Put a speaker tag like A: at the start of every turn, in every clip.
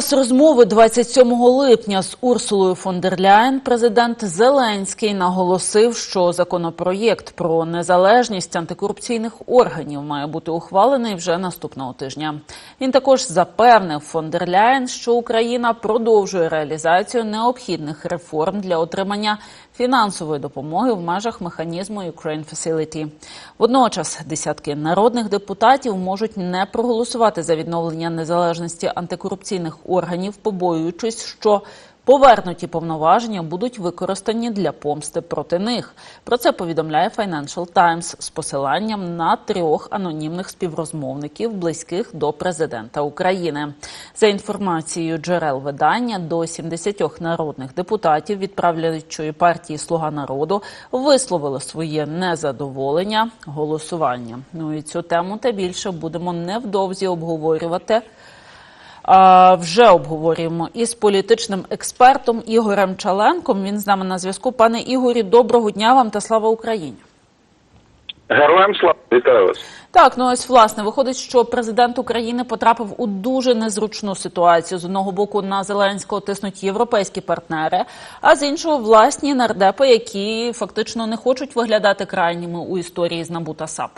A: З розмови 27 липня з Урсулою фон дер Ляєн президент Зеленський наголосив, що законопроєкт про незалежність антикорупційних органів має бути ухвалений вже наступного тижня. Він також запевнив фон дер Ляєн, що Україна продовжує реалізацію необхідних реформ для отримання фінансової допомоги в межах механізму Ukraine Facility. Водночас десятки народних депутатів можуть не проголосувати за відновлення незалежності антикорупційних органів, побоюючись, що повернуті повноваження будуть використані для помсти проти них. Про це повідомляє Financial Times з посиланням на трьох анонімних співрозмовників, близьких до президента України. За інформацією джерел видання, до 70 народних депутатів від правлячої партії Слуга народу висловили своє незадоволення голосуванням. Ну і цю тему та більше будемо невдовзі обговорювати. Вже обговорюємо із політичним експертом Ігорем Чаленком. Він з нами на зв'язку. Пане Ігорі, доброго дня вам та слава Україні.
B: Героям слава вітаю вас.
A: Так, ну ось власне виходить, що президент України потрапив у дуже незручну ситуацію. З одного боку на Зеленського тиснуть європейські партнери, а з іншого власні нардепи, які фактично не хочуть виглядати крайніми у історії з НАБУ та САП.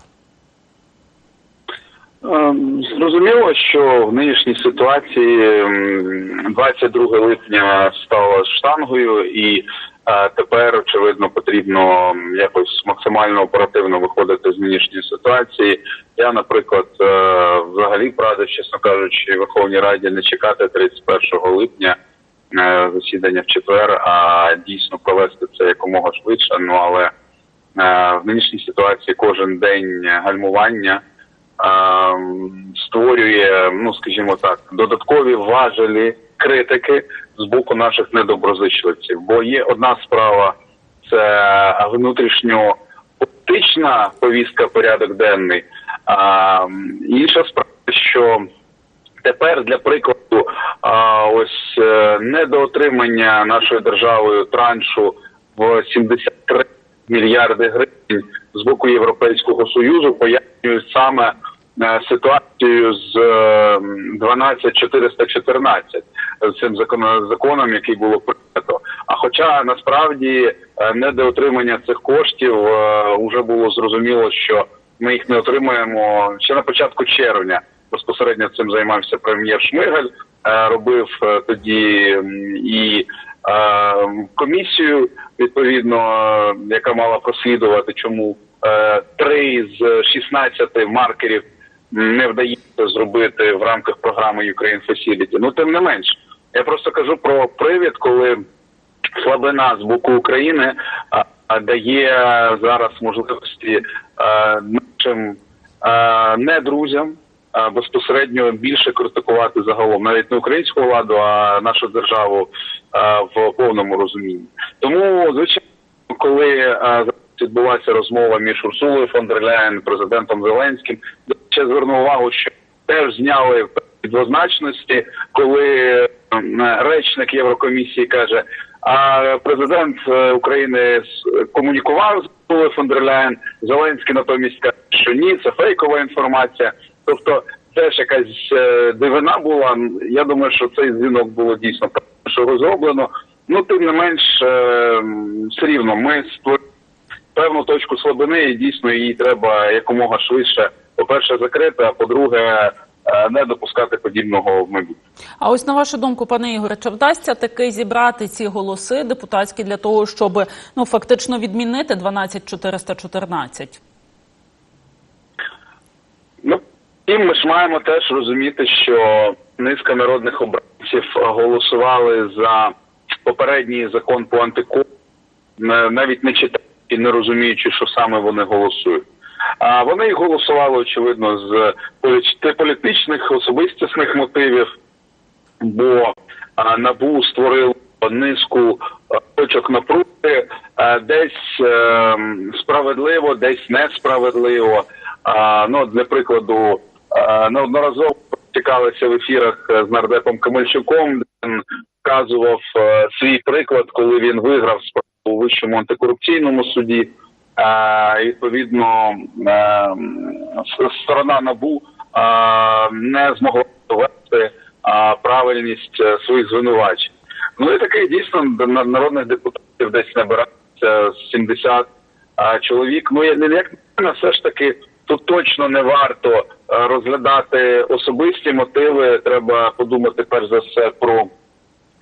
B: Ем, Зрозуміло, що в нинішній ситуації м, 22 липня стало штангою, і е, тепер очевидно потрібно якось максимально оперативно виходити з нинішньої ситуації. Я, наприклад, е, взагалі правда, чесно кажучи, Верховній Раді не чекати 31 липня е, засідання в четвер, а дійсно провести це якомога швидше. Ну але в нинішній ситуації кожен день гальмування створює, ну скажімо так, додаткові важелі критики з боку наших недоброзичливців. Бо є одна справа це внутрішньополітична повістка порядок денний, а інша справа, що тепер для прикладу а, ось е, недоотримання нашою державою траншу в 73 мільярди гривень з боку Європейського союзу пояснюють саме е, ситуацію з е, 12414 цим законом, який було прийнято. А хоча насправді е, недоотримання цих коштів вже було зрозуміло, що ми їх не отримаємо ще на початку червня. Безпосередньо цим займався прем'єр Шмигаль, е, робив е, тоді і е, комісію, відповідно, е, яка мала прослідувати, чому е, три з 16 маркерів не вдається зробити в рамках програми Ukraine Facility. Ну тим не менш, я просто кажу про привід, коли слабина з боку України дає зараз можливості а, нашим а, не друзям безпосередньо більше критикувати загалом навіть не українську владу, а нашу державу в повному розумінні. Тому звичайно, коли відбулася розмова між Урсулою фон дер Ляєн, президентом Зеленським, ще зверну увагу, що теж зняли двозначності, коли речник Єврокомісії каже. А президент е, України комунікував з Урсулою фон дер Ляєн, Зеленський натомість каже, що ні, це фейкова інформація. Тобто теж якась е, дивина була. Я думаю, що цей дзвінок було дійсно що розроблено. Ну тим не менш, е, м, все рівно ми створили певну точку слабини, і дійсно її треба якомога швидше, по-перше, закрити, а по-друге, е, не допускати подібного в майбутньому.
A: А ось на вашу думку, пане Ігоре, чи вдасться таки зібрати ці голоси депутатські для того, щоб ну фактично відмінити 12414?
B: Ну і ми ж маємо теж розуміти, що низка народних обранців голосували за попередній закон по антикору, не- навіть не читаючи, і не розуміючи, що саме вони голосують. А вони голосували очевидно з полі- політичних особистісних мотивів, бо набу створило низку точок напруги, десь е, справедливо, десь несправедливо. Ну, для прикладу, неодноразово цікавилися в ефірах е, з нардепом Камельчуком, де він вказував е, свій приклад, коли він виграв справу у вищому антикорупційному суді. І, відповідно, е, сторона набу а, не змогла довести а, правильність е, своїх звинувачень. Ну і таких дійсно на- народних депутатів десь набирається 70 а, чоловік. Ну я не як на все ж таки тут точно не варто е, розглядати особисті мотиви. Треба подумати перш за все про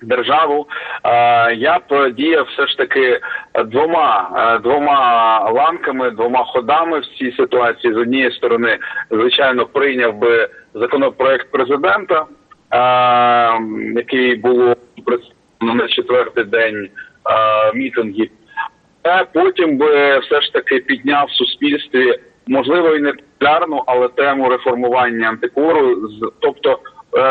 B: державу. Е, Я б діяв все ж таки двома е, двома ланками, двома ходами в цій ситуації. З однієї сторони, звичайно, прийняв би законопроект президента, е, який було на четвертий день е, мітингів. А потім би все ж таки підняв в суспільстві, можливо, і не популярну, але тему реформування антикору. Тобто е,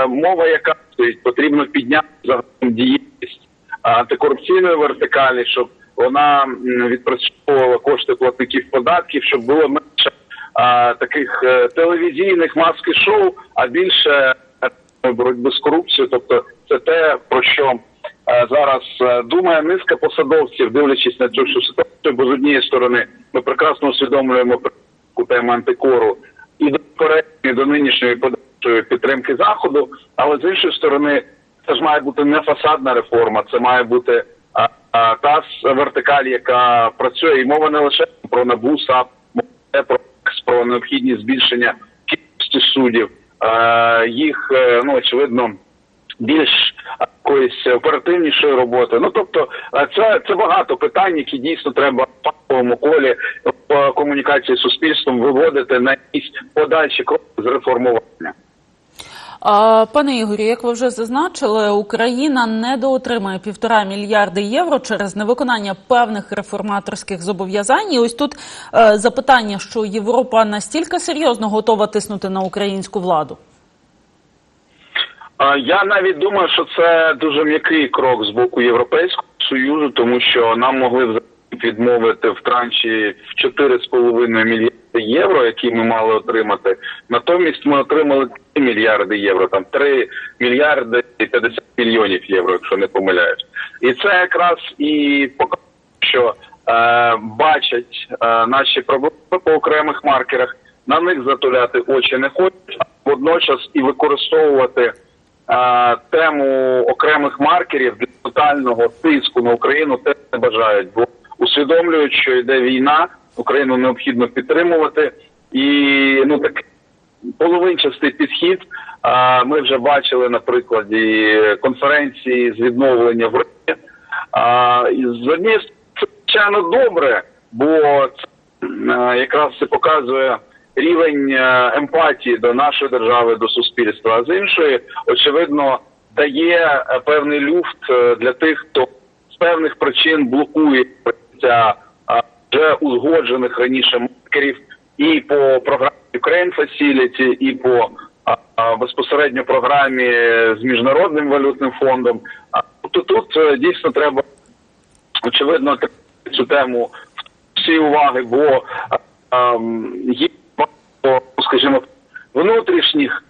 B: мова, яка стоїть, потрібно підняти загалом діяльність антикорупційної вертикалі, щоб вона відпрацьовувала кошти платників податків, щоб було менше таких е, телевізійних маски-шоу, а більше е, боротьби з корупцією. Тобто, це те, про що е, зараз е, думає низка посадовців, дивлячись на цю всю ситуацію, бо з однієї сторони ми прекрасно усвідомлюємо тему антикору і до попередньої, до нинішньої подальшої підтримки заходу, але з іншої сторони, це ж має бути не фасадна реформа, це має бути а, а, та вертикаль, яка працює, і мова не лише про НАБУ, САП, мова про, про необхідність збільшення кількості суддів, е, їх е, ну очевидно більш якоїсь оперативнішої роботи. Ну тобто, е, це, це багато питань, які дійсно треба паковому колі в комунікації з суспільством виводити на якісь подальші кроки з реформування.
A: Пане Ігорі, як ви вже зазначили, Україна недоотримає півтора мільярди євро через невиконання певних реформаторських зобов'язань. І ось тут е, запитання, що Європа настільки серйозно готова тиснути на українську владу.
B: Я навіть думаю, що це дуже м'який крок з боку Європейського союзу, тому що нам могли відмовити в транші в 4,5 мільярди євро, які ми мали отримати. Натомість ми отримали 3 мільярди євро, там 3 мільярди і 50 мільйонів євро, якщо не помиляюсь. І це якраз і показує, що е, бачать е, наші проблеми по окремих маркерах, на них затуляти очі не хочуть, а водночас і використовувати е, тему окремих маркерів для тотального тиску на Україну теж не бажають, бо усвідомлюють, що йде війна, Україну необхідно підтримувати, і ну так половинчастий підхід. А ми вже бачили на прикладі конференції з відновлення в і з однієї звичайно добре, бо це якраз це показує рівень е, емпатії до нашої держави, до суспільства. А з іншої, очевидно, дає е, певний люфт е, для тих, хто з певних причин блокує ця вже узгоджених раніше маркерів і по програмі Ukraine Facility, і по безпосередньо програмі з міжнародним валютним фондом. Тобто тут е, дійсно треба очевидно цю тему всі уваги, бо є скажімо, внутрішніх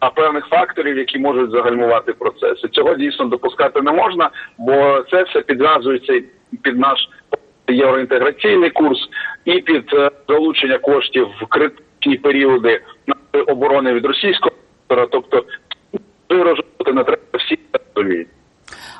B: а, певних факторів, які можуть загальмувати процеси. Цього дійсно допускати не можна, бо це все підв'язується під наш євроінтеграційний курс і під е, залучення коштів в критичні періоди оборони від російського сектора. Тобто виражати не треба всі.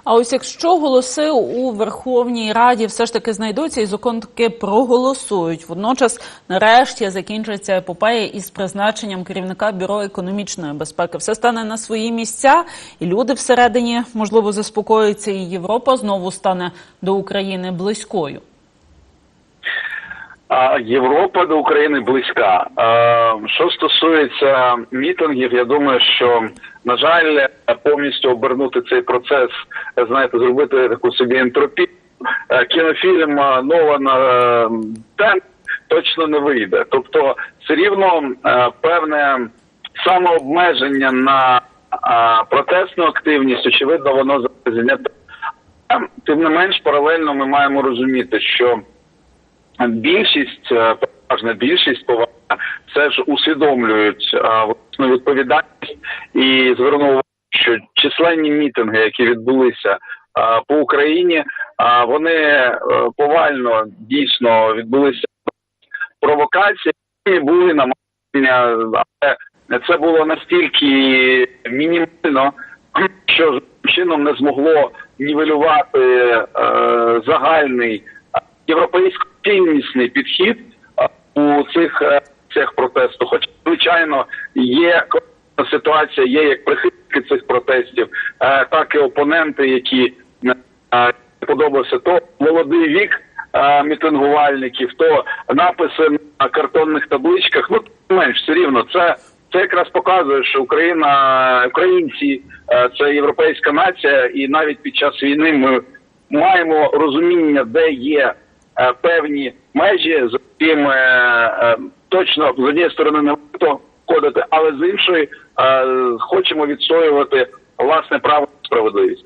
A: А ось якщо голоси у Верховній Раді все ж таки знайдуться і закон таки проголосують, водночас нарешті закінчиться епопея із призначенням керівника бюро економічної безпеки. Все стане на свої місця, і люди всередині можливо заспокоюються, і Європа знову стане до України близькою.
B: А Європа до України близька. Що стосується мітингів, я думаю, що на жаль, повністю обернути цей процес, знаєте, зробити таку собі ентропію. е, Кінофільм е, Нолана е, Тен точно не вийде. Тобто, все рівно певне самообмеження на протестну активність, очевидно, воно. Е, Тим не менш, паралельно ми маємо розуміти, що більшість, е, переважна більшість повага, все ж усвідомлюють е, власну відповідальність і звернув увагу, що численні мітинги, які відбулися е, по Україні, вони повально дійсно відбулися провокації, були намагання, але це було настільки мінімально, що чином не змогло нівелювати загальний е, європейсько-ціннісний підхід у цих е, цих протестах. Хоча, звичайно, є ситуація, є як прихильники цих протестів, е, так і опоненти, які е, подобався то молодий вік мітингувальників, то написи на картонних табличках. Ну менш все рівно це. Це якраз показує, що Україна, українці це європейська нація, і навіть під час війни ми маємо розуміння, де є певні межі, з якими е, точно з однієї сторони не варто входити, але з іншої е, хочемо відстоювати власне право справедливість.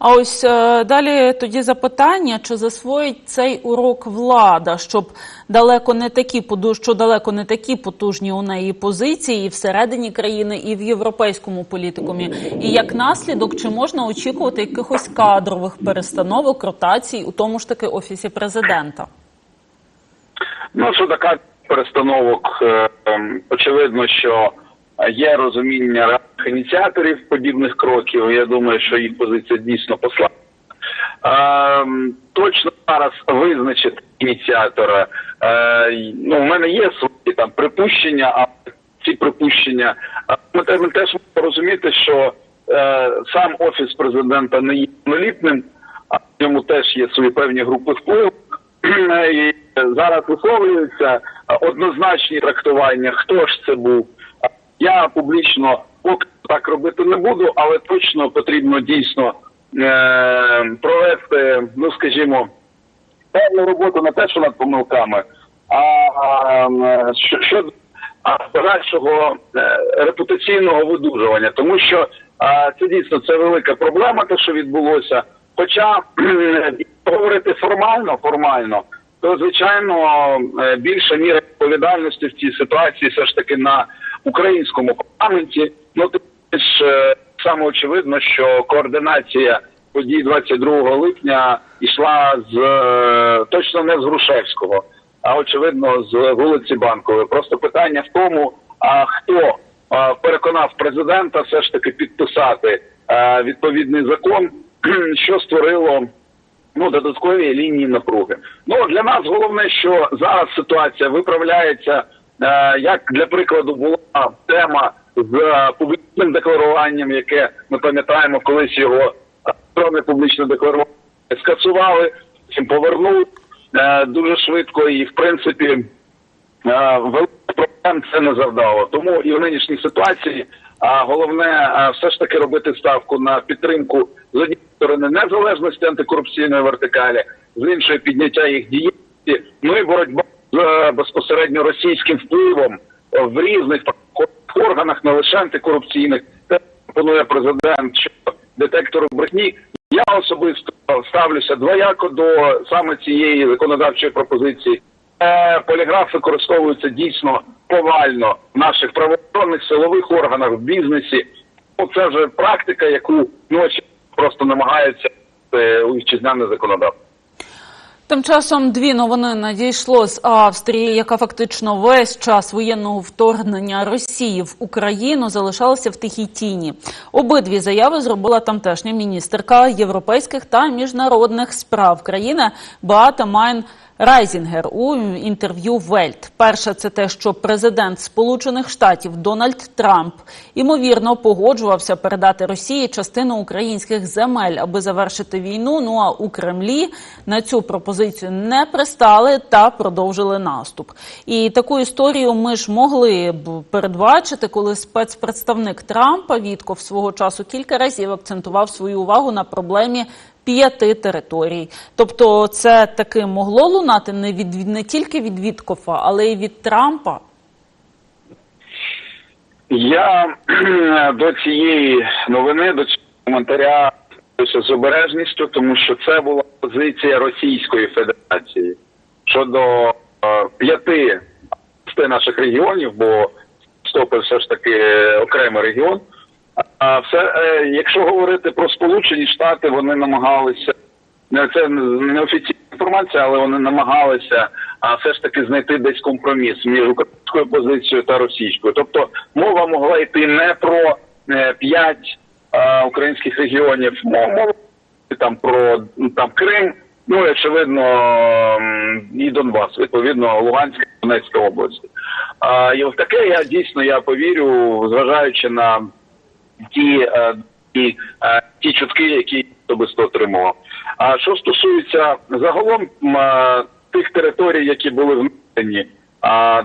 A: А ось е, далі тоді запитання, чи засвоїть цей урок влада, щоб далеко не такі що далеко не такі потужні у неї позиції і всередині країни, і в європейському політикумі. І як наслідок, чи можна очікувати якихось кадрових перестановок, ротацій у тому ж таки офісі президента?
B: Ну що така перестановок, е, ем, очевидно, що є розуміння ініціаторів подібних кроків. Я думаю, що їх позиція дійсно послабла. Ем, точно зараз визначити ініціатора. Е, ну, у мене є свої там припущення, а ці припущення ми, теж маємо розуміти, що е, сам офіс президента не є монолітним, а в ньому теж є свої певні групи впливу. І зараз висловлюються однозначні трактування, хто ж це був. Я публічно поки так робити не буду, але точно потрібно дійсно е- провести, ну скажімо, певну роботу не те, що над помилками, а, а що- щодо подальшого е, репутаційного видужування, тому що а, це дійсно це велика проблема, те, що відбулося. Хоча говорити формально, формально, то звичайно е, більша міра відповідальності в цій ситуації все ж таки на українському парламенті. Ну тим ж е, саме очевидно, що координація подій 22 липня йшла з е, точно не з Грушевського, а очевидно з вулиці Банкової. Просто питання в тому, а хто переконав президента все ж таки підписати відповідний закон, що створило ну додаткові лінії напруги. Ну для нас головне, що зараз ситуація виправляється. Е, як для прикладу була тема з е, публічним декларуванням, яке ми пам'ятаємо, колись його сторони публічно декларування скасували, потім повернули е, дуже швидко, і в принципі великих проблем це не завдало. Тому і в нинішній ситуації головне все ж таки робити ставку на підтримку з однієї сторони незалежності антикорупційної вертикалі, з іншої підняття їх діяльності. Ну і боротьба з е, безпосередньо російським впливом в різних органах, не лише антикорупційних. Це пропонує президент що детектору брехні. Я особисто ставлюся двояко до саме цієї законодавчої пропозиції. Е, Поліграф використовується дійсно повально в наших правоохоронних силових органах, в бізнесі. Це вже практика, яку ну, просто намагаються е, у вітчизняне законодавство.
A: Тим часом дві новини надійшло з Австрії, яка фактично весь час воєнного вторгнення Росії в Україну залишалася в тихій тіні. Обидві заяви зробила тамтешня міністерка європейських та міжнародних справ країни Баата Майн. Райзінгер у інтерв'ю Вельт. Перше, це те, що президент Сполучених Штатів Дональд Трамп ймовірно погоджувався передати Росії частину українських земель, аби завершити війну. Ну а у Кремлі на цю пропозицію не пристали та продовжили наступ. І таку історію ми ж могли б передбачити, коли спецпредставник Трампа Вітков свого часу кілька разів акцентував свою увагу на проблемі п'яти територій. Тобто, це таки могло лунати не від не тільки від Віткофа, але й від Трампа.
B: Я до цієї новини, до цього коментаря з обережністю, тому що це була позиція Російської Федерації щодо е, п'яти шести наших регіонів, бо Стопи все ж таки окремий регіон. Все, е, якщо говорити про Сполучені Штати, вони намагалися це не офіційна інформація, але вони намагалися все ж таки знайти десь компроміс між українською позицією та російською. Тобто мова могла йти не про е, п'ять українських регіонів, мова там про там Крим, ну очевидно і Донбас, відповідно, Луганська Донецька області. А, і в таке я дійсно я повірю, зважаючи на ті, е, ті, е, ті чутки, які особисто отримував. А що стосується загалом е, тих територій, які були внесені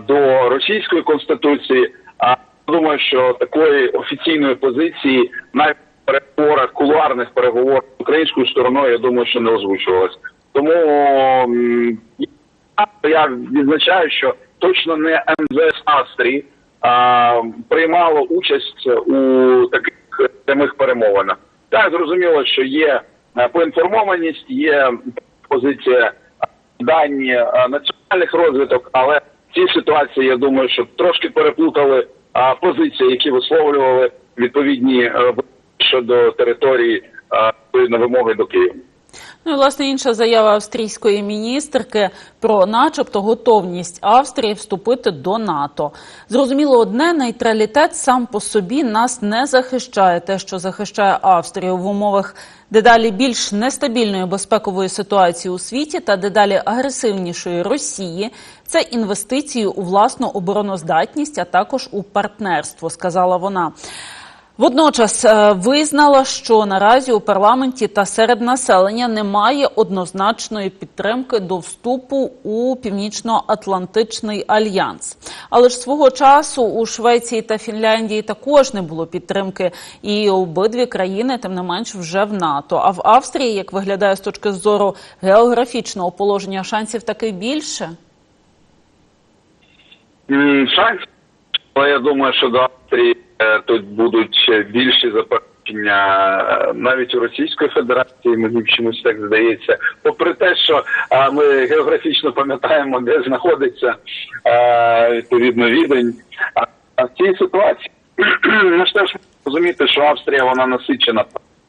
B: до російської конституції, а думаю, що такої офіційної позиції навіть переговорах, кулуарних переговорах українською стороною, я думаю, що не озвучувалось. Тому я відзначаю, що точно не МЗС Австрії приймало участь у таких прямих перемовинах. Так, зрозуміло, що є е, поінформованість, є позиція е, дані е, національних розвиток, але в цій ситуації я думаю, що трошки переплутали позиції, які висловлювали відповідні щодо території відповідно вимоги до Києва.
A: Ну і власне інша заява австрійської міністерки про, начебто, готовність Австрії вступити до НАТО. Зрозуміло, одне нейтралітет сам по собі нас не захищає. Те, що захищає Австрію в умовах дедалі більш нестабільної безпекової ситуації у світі та дедалі агресивнішої Росії, це інвестиції у власну обороноздатність, а також у партнерство, сказала вона. Водночас е, визнала, що наразі у парламенті та серед населення немає однозначної підтримки до вступу у північно-атлантичний альянс. Але ж свого часу у Швеції та Фінляндії також не було підтримки, і обидві країни, тим не менш, вже в НАТО. А в Австрії, як виглядає з точки зору географічного положення, шансів таки більше.
B: Шанс, але я думаю, що до Австрії тут будуть е, більші заперечення е, навіть у Російської Федерації, мені чомусь так здається. Попри те, що е, ми географічно пам'ятаємо, де знаходиться е, відповідно відень. А в цій ситуації ми ж теж розуміти, що Австрія вона насичена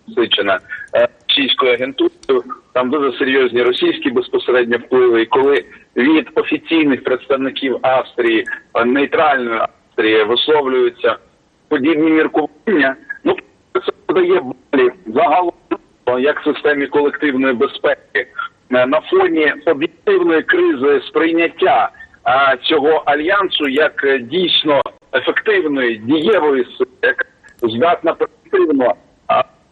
B: насичена е, російською агентурою. Там дуже серйозні російські безпосередньо впливи. І коли від офіційних представників Австрії, е, нейтральної Австрії, висловлюються подібні міркування, ну це дає болі загалом е, як системі колективної безпеки Е, на фоні об'єктивної кризи сприйняття цього альянсу як е, дійсно ефективної дієвої сили, яка здатна практивно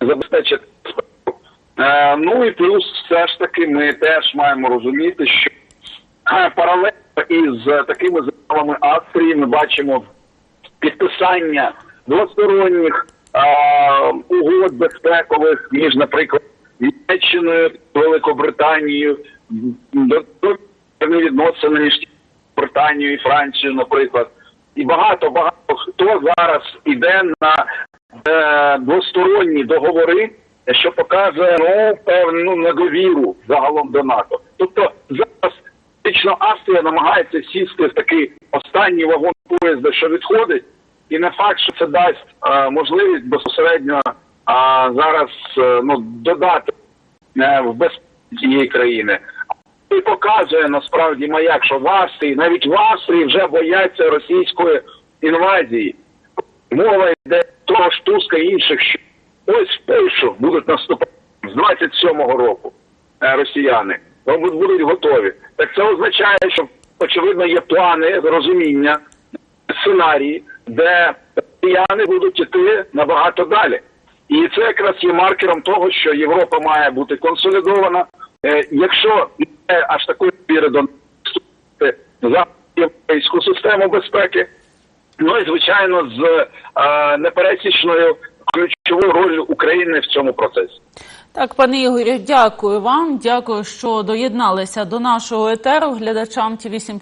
B: забезпечити безпеку. Е, ну і плюс, все ж таки, ми теж маємо розуміти, що паралельно із такими заявами Австрії ми бачимо підписання двосторонніх е, угод безпекових між, наприклад, Німеччиною, Великобританією, відносини між Британією і Францією, наприклад. І багато багато хто зараз іде на е, двосторонні договори, що показує ну певну недовіру загалом до НАТО. Тобто зараз фактично Австрія намагається сісти в такий останній вагон поїзда, що відходить, і не факт, що це дасть е, можливість безпосередньо е, зараз е, ну додати е, в безпеку цієї країни. І показує насправді маяк, що в Австрії, навіть в Австрії вже бояться російської інвазії. Мова йде того ж Туска і інших, що ось в Польщу будуть наступати з 27-го року е, росіяни. Вони будуть готові. Так це означає, що очевидно є плани, розуміння, сценарії, де росіяни будуть іти набагато далі. І це якраз є маркером того, що Європа має бути консолідована. Е, якщо не аж такої віри до за європейську систему безпеки, ну і звичайно з е, непересічною ключовою ролью України в цьому процесі.
A: Так, пане Ігорю, дякую вам. Дякую, що доєдналися до нашого етеру глядачам ТВ 7